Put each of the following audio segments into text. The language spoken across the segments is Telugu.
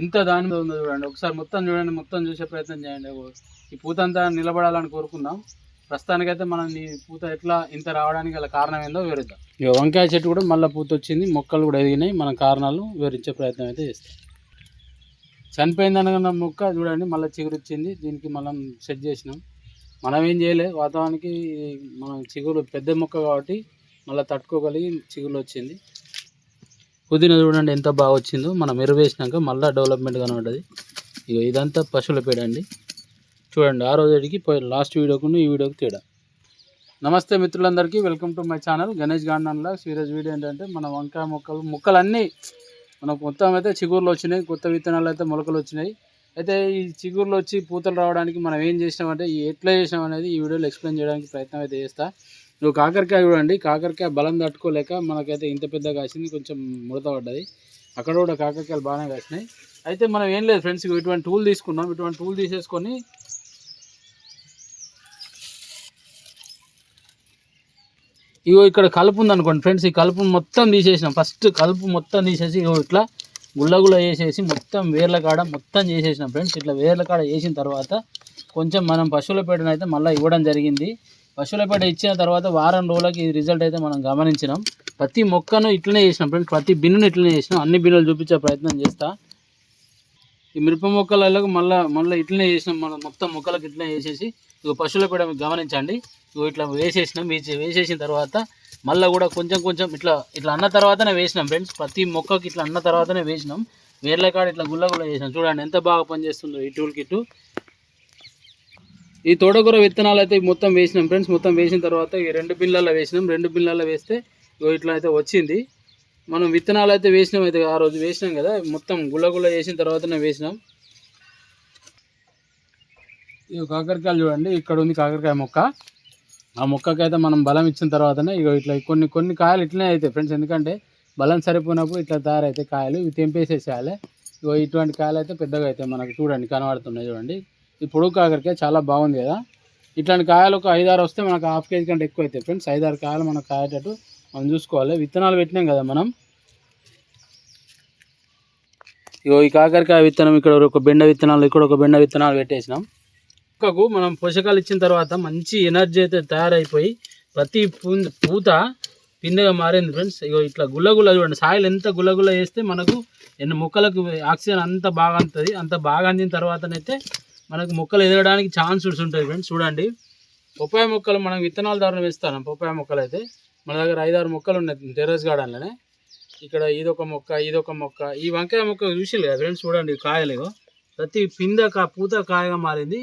ఎంత దాని ఉందో చూడండి. ఒకసారి మొత్తం చూడండి మొత్తం చూసే ప్రయత్నం చేయండి. ఈ పూత అంతా నిలబడాలని కోరుకుందాం. ప్రస్తుతానికైతే మనం ఈ పూత ఎట్లా ఇంత రావడానికి గల కారణం ఏందో వివరిద్దాం. ఇక వంకాయ చెట్టు కూడా మళ్ళీ పూత వచ్చింది. మొక్కలు కూడా ఎదిగినాయి. మన కారణాలు వివరించే ప్రయత్నం అయితే చేస్తాం. చనిపోయిందనగా మొక్క చూడండి మళ్ళీ చిగురిచ్చింది. దీనికి మనం సెట్ చేసినాం. మనం ఏం చేయలే వాతావరణానికి మనం చిగురు పెద్ద మొక్క కాబట్టి మళ్ళీ తట్టుకోగలిగి చిగురు వచ్చింది. పుదీనా చూడండి ఎంత బాగా వచ్చిందో. మనం ఎరువేసినాక మళ్ళీ డెవలప్మెంట్ కనబడ్డది ఇక ఇదంతా పశువుల పేడ అండి. చూడండి ఆ రోజుకి పోయి లాస్ట్ వీడియోకు ఈ వీడియోకి తేడా. నమస్తే మిత్రులందరికీ welcome to my channel Ganesh గార్డెన్లో ఈరోజు వీడియో ఏంటంటే మన వంకాయ మొక్కలు మొక్కలన్నీ మనకు మొత్తం అయితే చిగుర్లు వచ్చినాయి. కొత్త విత్తనాలు అయితే మొలకలు వచ్చినాయి. అయితే ఈ చిగుర్లు వచ్చి పూతలు రావడానికి మనం ఏం చేసినామంటే ఎట్లా చేసినాం అనేది ఈ వీడియోలో ఎక్స్ప్లెయిన్ చేయడానికి ప్రయత్నం అయితే చేస్తాను నువ్వు కాకరకాయ చూడండి కాకరకాయ బలం తట్టుకోలేక మనకైతే ఇంత పెద్ద కాసింది కొంచెం ముడత పడ్డది. అక్కడ కూడా కాకరకాయలు బాగానే కాసినాయి. అయితే మనం ఏం లేదు ఫ్రెండ్స్ ఇటువంటి టూల్ తీసుకున్నాం. ఇటువంటి టూల్ తీసేసుకొని ఇగో ఇక్కడ కలుపు ఉంది అనుకోండి ఫ్రెండ్స్ ఈ కలుపు మొత్తం తీసేసినాం. ఫస్ట్ కలుపు మొత్తం తీసేసి ఇగో ఇట్లా గుల్లగుల్ల వేసేసి మొత్తం వేర్ల కాడ మొత్తం చేసేసినాం ఫ్రెండ్స్. ఇట్లా వేర్ల కాడ వేసిన తర్వాత కొంచెం మనం పశువుల పేడను అయితే మళ్ళీ ఇవ్వడం జరిగింది. పశువుల పేడ ఇచ్చిన తర్వాత వారం రోజులకి ఈ రిజల్ట్ అయితే మనం గమనించినాం. ప్రతి మొక్కను ఇట్లనే చేసినాం ఫ్రెండ్స్ ప్రతి బిన్నును ఇట్లనే చేసినాం. అన్ని బిన్నులు చూపించే ప్రయత్నం చేస్తా. ఈ మిరప మొక్కలలో మళ్ళీ మళ్ళీ ఇట్లనే చేసినాం. మనం మొత్తం మొక్కలకు ఇట్లనే వేసేసి ఇక పశువుల పేడ గమనించండి. ఇగో ఇట్లా వేసేసినాం. వేసి వేసేసిన తర్వాత మళ్ళీ కూడా కొంచెం కొంచెం ఇట్లా ఇట్లా అన్న తర్వాతనే వేసినాం ఫ్రెండ్స్ ప్రతి మొక్కకి ఇట్లా అన్న తర్వాతనే వేసినాం. వేర్లకాడ ఇట్లా గుల్ల గుల్ల చేసినాం. చూడండి ఎంత బాగా పనిచేస్తుందో ఈ టూల్ కిట్ ఈ తోటకూర విత్తనాలు అయితే మొత్తం వేసినాం ఫ్రెండ్స్. మొత్తం వేసిన తర్వాత ఈ రెండు బిళ్ళల్లో వేసినాం. రెండు బిళ్ళల్లో వేస్తే ఇగో ఇట్లా అయితే వచ్చింది. మనం విత్తనాలు అయితే వేసినాం అయితే ఆ రోజు వేసినాం కదా. మొత్తం గుల్ల గుల్ల చేసిన తర్వాతనే వేసినాం. ఇవి కాకరకాయలు చూడండి. ఇక్కడ ఉంది కాకరకాయ మొక్క. ఆ మొక్కకైతే మనం బలం ఇచ్చిన తర్వాతనే ఇక ఇట్లా కొన్ని కొన్ని కాయలు ఇట్లనే అవుతాయి ఫ్రెండ్స్. ఎందుకంటే బలం సరిపోయినప్పుడు ఇట్లా తయారైతాయి కాయలు ఇవి తెంపేసేసేయాలి. ఇగో ఇటువంటి కాయలు అయితే పెద్దగా అవుతాయి మనకు చూడండి కనబడుతున్నాయి చూడండి. ఈ పొడుగు కాకరకాయ చాలా బాగుంది కదా. ఇట్లాంటి కాయలు ఒక ఐదారు వస్తే మనకు హాఫ్ కేజీ కంటే ఎక్కువ అవుతాయి ఫ్రెండ్స్. ఐదారు కాయలు మనకు కాయేటట్టు మనం చూసుకోవాలి. విత్తనాలు పెట్టినాం కదా మనం. ఇగో ఈ కాకరకాయ విత్తనం ఇక్కడ ఒక బెండ విత్తనాలు ఇక్కడ ఒక బెండ విత్తనాలు పెట్టేసినాం. మొక్కకు మనం పోషకాలు ఇచ్చిన తర్వాత మంచి ఎనర్జీ అయితే తయారైపోయి ప్రతి పూ- పూత పిందెగా మారింది ఫ్రెండ్స్. ఇగో ఇట్లా గుల్లగుల్ల చూడండి. సాయిల్ ఎంత గుల్లగుల్ల చేస్తే మనకు ఎన్ని మొక్కలకు ఆక్సిజన్ అంత బాగా అందుతుంది. అంత బాగా అందిన తర్వాతనైతే మనకు మొక్కలు ఎదగడానికి ఛాన్సెస్ ఉంటాయి ఫ్రెండ్స్ చూడండి. పొప్పాయ మొక్కలు మనం విత్తనాల ద్వారా వేస్తాం. పొప్పాయ మొక్కలు అయితే మన దగ్గర ఐదారు మొక్కలు ఉన్నాయి టెర్రస్ గార్డెన్లోనే ఇక్కడ ఇదొక మొక్క ఇదొక మొక్క. ఈ వంకాయ మొక్క చూసి కదా ఫ్రెండ్స్ చూడండి ఈ కాయలు ప్రతి పింద కా పూత కాయగా మారింది.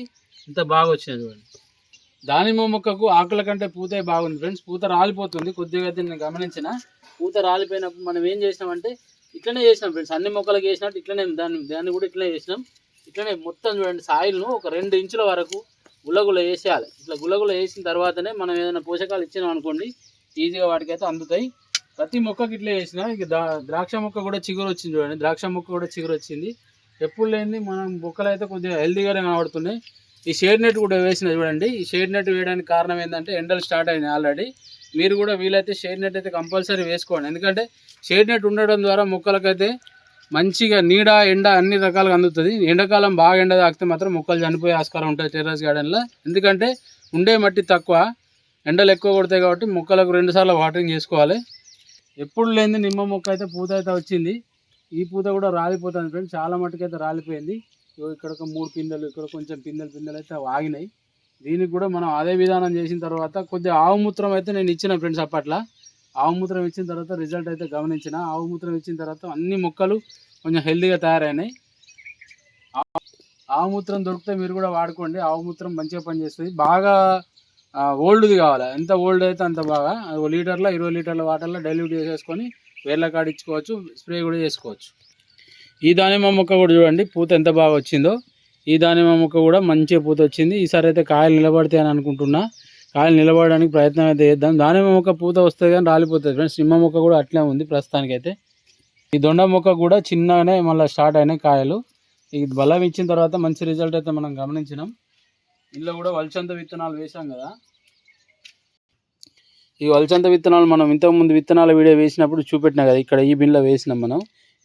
ఇంత బాగా వచ్చింది చూడండి. దానిమ్మ మొక్కకు ఆకుల కంటే పూతే బాగుంది ఫ్రెండ్స్ పూత రాలిపోతుంది. కొద్దిగా అయితే నేను గమనించిన. పూత రాలిపోయినప్పుడు మనం ఏం చేసినామంటే ఇట్లనే చేసినాం ఫ్రెండ్స్ అన్ని మొక్కలకు వేసినట్టు ఇట్లనే దాన్ని దాన్ని కూడా ఇట్లనే చేసినాం. ఇట్లనే మొత్తం చూడండి సాయిల్ను ఒక రెండు ఇంచుల వరకు గులగుల వేసేయాలి. ఇట్లా గులగుల వేసిన తర్వాతనే మనం ఏదైనా పోషకాలు ఇచ్చినాం అనుకోండి ఈజీగా వాటికైతే అందుతాయి. ప్రతి మొక్కకి ఇట్లా వేసిన ఇక ద్రాక్ష మొక్క కూడా చిగురు వచ్చింది చూడండి. ద్రాక్ష మొక్క కూడా చిగురు వచ్చింది. ఎప్పుడు లేని మనం మొక్కలు అయితే కొద్దిగా హెల్దీగానే కనబడుతున్నాయి. ఈ షేడ్ నెట్ కూడా వేసిన చూడండి. ఈ షేడ్ నెట్ వేయడానికి కారణం ఏంటంటే ఎండలు స్టార్ట్ అయినాయి ఆల్రెడీ. మీరు కూడా వీలైతే షేడ్ నెట్ అయితే కంపల్సరీ వేసుకోండి. ఎందుకంటే షేడ్ నెట్ ఉండడం ద్వారా మొక్కలకైతే మంచిగా నీడ ఎండ అన్ని రకాలుగా అందుతుంది. ఎండాకాలం బాగా ఎండ తాకితే మాత్రం మొక్కలు చనిపోయే ఆస్కారం ఉంటుంది టెర్రస్ గార్డెన్లో ఎందుకంటే ఉండే మట్టి తక్కువ ఎండలు ఎక్కువ కొడతాయి కాబట్టి మొక్కలకు రెండుసార్లు వాటరింగ్ చేసుకోవాలి. ఎప్పుడు లేని నిమ్మ మొక్క అయితే పూత అయితే వచ్చింది. ఈ పూత కూడా రాలిపోతుంది ఫ్రెండ్స్. చాలా మట్టుకైతే రాలిపోయింది. ఇక్కడ ఒక మూడు పిందెలు ఇక్కడ కొంచెం పిందెలు పిందెలు అయితే ఆగినాయి. దీనికి కూడా మనం అదే విధానం చేసిన తర్వాత కొద్దిగా ఆవు మూత్రం అయితే నేను ఇచ్చిన ఫ్రెండ్స్ అప్పట్లో. ఆవు మూత్రం ఇచ్చిన తర్వాత రిజల్ట్ అయితే గమనించిన. ఆవు మూత్రం ఇచ్చిన తర్వాత అన్ని మొక్కలు కొంచెం హెల్దీగా తయారైనాయి. ఆవు- మూత్రం దొరికితే మీరు కూడా వాడుకోండి. ఆవు మూత్రం మంచిగా పనిచేస్తుంది. బాగా ఓల్డ్ది కావాలి? ఎంత ఓల్డ్ అయితే అంత బాగా. లీటర్ల ఇరవై లీటర్ల వాటర్లో డైల్యూట్ చేసేసుకొని వేర్ల కాడిచ్చుకోవచ్చు స్ప్రే కూడా చేసుకోవచ్చు. ఈ దానిమ్మ మొక్క కూడా చూడండి. పూత ఎంత బాగా వచ్చిందో. ఈ దానిమ్మ మొక్క కూడా మంచిగా పూత వచ్చింది. ఈసారి అయితే కాయలు నిలబడతాయి అని అనుకుంటున్నా. కాయలు నిలబడడానికి ప్రయత్నం అయితే చేద్దాం. దానిమ్మ మొక్క పూత వస్తుంది కానీ రాలిపోతుంది. ఫ్రెండ్స్ నిమ్మ మొక్క కూడా అట్లే ఉంది ప్రస్తుతానికైతే. ఈ దొండ మొక్క కూడా చిన్నగానే మళ్ళీ స్టార్ట్ అయినాయి కాయలు. ఇది బలం ఇచ్చిన తర్వాత మంచి రిజల్ట్ అయితే మనం గమనించినాం. ఇందులో కూడా వలసంత విత్తనాలు వేసాం కదా. ఈ వలసంత విత్తనాలు మనం ఇంతకుముందు విత్తనాల వీడియో వేసినప్పుడు చూపెట్టినా కదా ఇక్కడ ఈ బిన్లో వేసినాం మనం.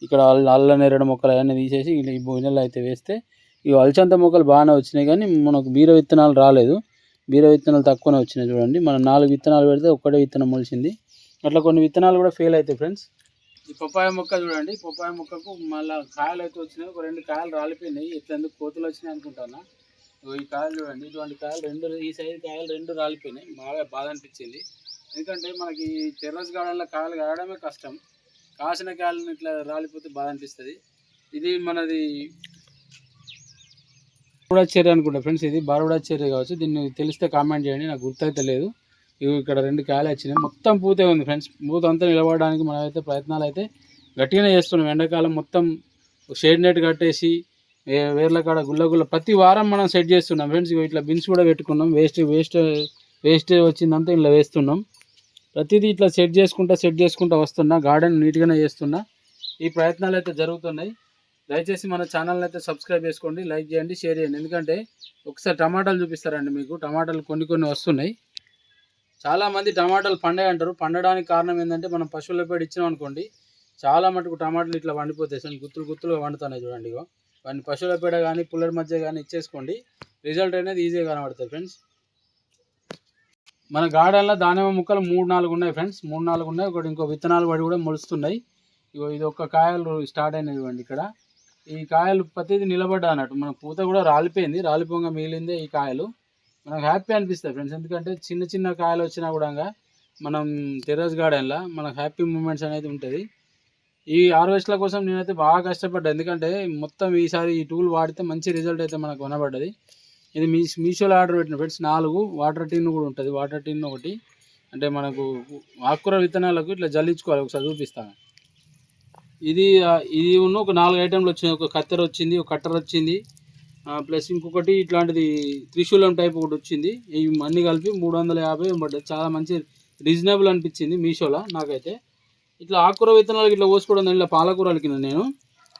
ఇక్కడ అల్ల అల్ల నేరేడు మొక్కలు అవన్నీ తీసేసి ఈ బోయినెల్లో అయితే వేస్తే ఈ వలసంత మొక్కలు బాగానే వచ్చినాయి కానీ మనకు బీర విత్తనాలు రాలేదు. బీర విత్తనాలు తక్కువనే వచ్చినాయి చూడండి. మనం నాలుగు విత్తనాలు పెడితే ఒక్కటే విత్తనం మొలిచింది. అట్లా కొన్ని విత్తనాలు కూడా ఫెయిల్ అవుతాయి ఫ్రెండ్స్ ఈ పప్పాయ మొక్క చూడండి. పప్పాయ మొక్కకు మళ్ళీ కాయలు అయితే వచ్చినాయి. ఒక రెండు కాయలు రాలిపోయినాయి. ఎట్లెందుకు కోతులు వచ్చినాయి అనుకుంటున్నా ఈ కాయలు చూడండి. ఇటువంటి కాయలు రెండు ఈ సైజు కాయలు రెండు రాలిపోయినాయి. బాగా బాధ అనిపించింది. ఎందుకంటే మనకి టెర్రస్ గార్డెన్లో కాయలు కాయడమే కష్టం. కాసిన కాయలను ఇట్లా రాలిపోతే బాధ అనిపిస్తుంది. ఇది మనది బారుడా చెర్రీ అనుకుంటా ఫ్రెండ్స్ ఇది. బారుడా చెర్రీ కావచ్చు. దీన్ని తెలిస్తే కామెంట్ చేయండి. నాకు గుర్తైతే లేదు. ఇవి ఇక్కడ రెండు కాయలు వచ్చినాయి. మొత్తం పూతే ఉంది ఫ్రెండ్స్. పూత అంతా నిలబడడానికి మనమైతే ప్రయత్నాలు అయితే గట్టిగానే చేస్తున్నాం. ఎండాకాలం మొత్తం షేడ్ నెట్ కట్టేసి వే- వేర్ల కాడ గుల్ల గుల్ల ప్రతి వారం మనం సెట్ చేస్తున్నాం ఫ్రెండ్స్. ఇట్లా బిన్స్ కూడా పెట్టుకున్నాం. వేస్ట్ వేస్ట్ వేస్ట్ వచ్చిందంతా ఇట్లా వేస్తున్నాం. ప్రతిదీ ఇట్లా సెట్ చేసుకుంటా సెట్ చేసుకుంటా వస్తున్నా. గార్డెన్ నీట్గానే చేస్తున్నా. ఈ ప్రయత్నాలు అయితే జరుగుతున్నాయి. దయచేసి మన ఛానల్ని అయితే సబ్స్క్రైబ్ చేసుకోండి లైక్ చేయండి షేర్ చేయండి. ఎందుకంటే ఒకసారి టమాటాలు చూపిస్తారండి మీకు. టమాటాలు కొన్ని కొన్ని వస్తున్నాయి. చాలామంది టమాటాలు పండే అంటారు. పండడానికి కారణం ఏంటంటే మనం పశువుల పేడ ఇచ్చినాం అనుకోండి చాలా మటుకు టమాటాలు ఇట్లా వండిపోతాయి సో గుత్తులు గుత్తులుగా వండుతున్నాయి చూడండి ఇగో. వాటిని పశువుల పేడ కానీ పుల్లడి మధ్య కానీ ఇచ్చేసుకోండి. రిజల్ట్ అనేది ఈజీగా కనబడుతుంది ఫ్రెండ్స్. మన గార్డెన్లో దానిమ్మ ముక్కలు మూడు నాలుగు ఉన్నాయి ఫ్రెండ్స్. మూడు నాలుగు ఉన్నాయి. ఒకటి ఇంకో విత్తనాలు పడి కూడా మొలుస్తున్నాయి. ఇగో ఇది ఒక కాయలు స్టార్ట్ అయినవి ఇక్కడ. ఈ కాయలు ప్రతిదీ నిలబడ్డా అన్నట్టు. మన పూత కూడా రాలిపోయింది. రాలిపోగా మిగిలిందే ఈ కాయలు. మనకు హ్యాపీ అనిపిస్తాయి ఫ్రెండ్స్. ఎందుకంటే చిన్న చిన్న కాయలు వచ్చినా కూడా మనం టెర్రస్ గార్డెన్లో మనకు హ్యాపీ మూమెంట్స్ అనేది ఉంటుంది. ఈ హార్వెస్ట్ల కోసం నేనైతే బాగా కష్టపడ్డా ఎందుకంటే మొత్తం ఈసారి ఈ టూల్ వాడితే మంచి రిజల్ట్ అయితే మనకు కనబడ్డది. ఇది మీ మీషోలో ఆర్డర్ పెట్టిన ఫ్రెండ్స్ నాలుగు. వాటర్ టిన్ కూడా ఉంటుంది. వాటర్ టిన్ ఒకటి. అంటే మనకు ఆకుకూర విత్తనాలకు ఇట్లా జల్లించుకోవాలి. ఒకసారి చూపిస్తాను. ఇది ఇది ఉన్న ఒక నాలుగు ఐటెంలు వచ్చినాయి. ఒక కత్తెర వచ్చింది ఒక కట్టర్ వచ్చింది. ప్లస్ ఇంకొకటి ఇట్లాంటిది త్రిశూలం టైప్ ఒకటి వచ్చింది. ఇవి అన్ని కలిపి మూడు వందల యాభై పడ్డది చాలా మంచి రీజనబుల్ అనిపించింది మీషోలో నాకైతే. ఇట్లా ఆకుకూర విత్తనాలకు ఇట్లా పోసుకోవడం ద్వారా ఇట్లా పాలకూరలకి నేను.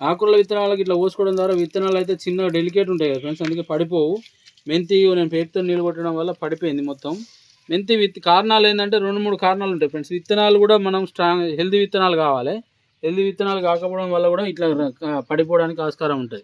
ఆకుకూరల విత్తనాలకు ఇట్లా పోసుకోవడం ద్వారా విత్తనాలు అయితే చిన్న డెలికేట్ ఉంటాయి కదా ఫ్రెండ్స్ అందుకే పడిపోవు. మెంతి నేను పేరుతో నీళ్ళు కొట్టడం వల్ల పడిపోయింది మొత్తం. మెంతి విత్ కారణాలు ఏంటంటే రెండు మూడు కారణాలు ఉంటాయి ఫ్రెండ్స్. విత్తనాలు కూడా మనం స్ట్రాంగ్ హెల్దీ విత్తనాలు కావాలి. హెల్దీ విత్తనాలు కాకపోవడం వల్ల కూడా ఇట్లా పడిపోవడానికి ఆస్కారం ఉంటుంది.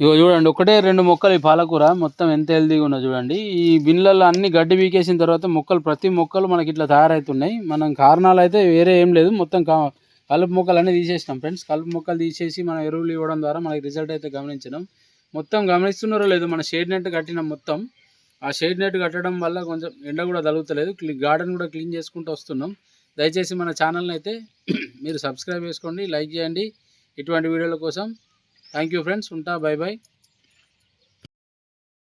ఇగో చూడండి ఒకటే రెండు మొక్కలు ఈ పాలకూర. మొత్తం ఎంత హెల్దీగా ఉన్నదో చూడండి. ఈ బిన్లలో అన్ని గడ్డి పీకేసిన తర్వాత మొక్కలు ప్రతి మొక్కలు మనకి ఇట్లా తయారవుతున్నాయి మనం కారణాలు అయితే వేరే ఏం లేదు. మొత్తం కా- కలుపు మొక్కలు అన్నీ తీసేసినాం ఫ్రెండ్స్. కలుపు మొక్కలు తీసేసి మనం ఎరువులు ఇవ్వడం ద్వారా మనకి రిజల్ట్ అయితే గమనించడం మొత్తం గమనిస్తున్నారో లేదు మన షేడ్ నెట్ కట్టిన మొత్తం. ఆ షేడ్ నెట్ కట్టడం వల్ల కొంచెం ఎండ కూడా తగులుతలేదు గార్డెన్ కూడా క్లీన్ చేసుకుంటూ వస్తున్నాం. దయచేసి మన ఛానల్ని అయితే మీరు సబ్స్క్రైబ్ చేసుకోండి లైక్ చేయండి. ఇటువంటి వీడియోల కోసం థ్యాంక్ యూ ఫ్రెండ్స్. ఉంటా బై బాయ్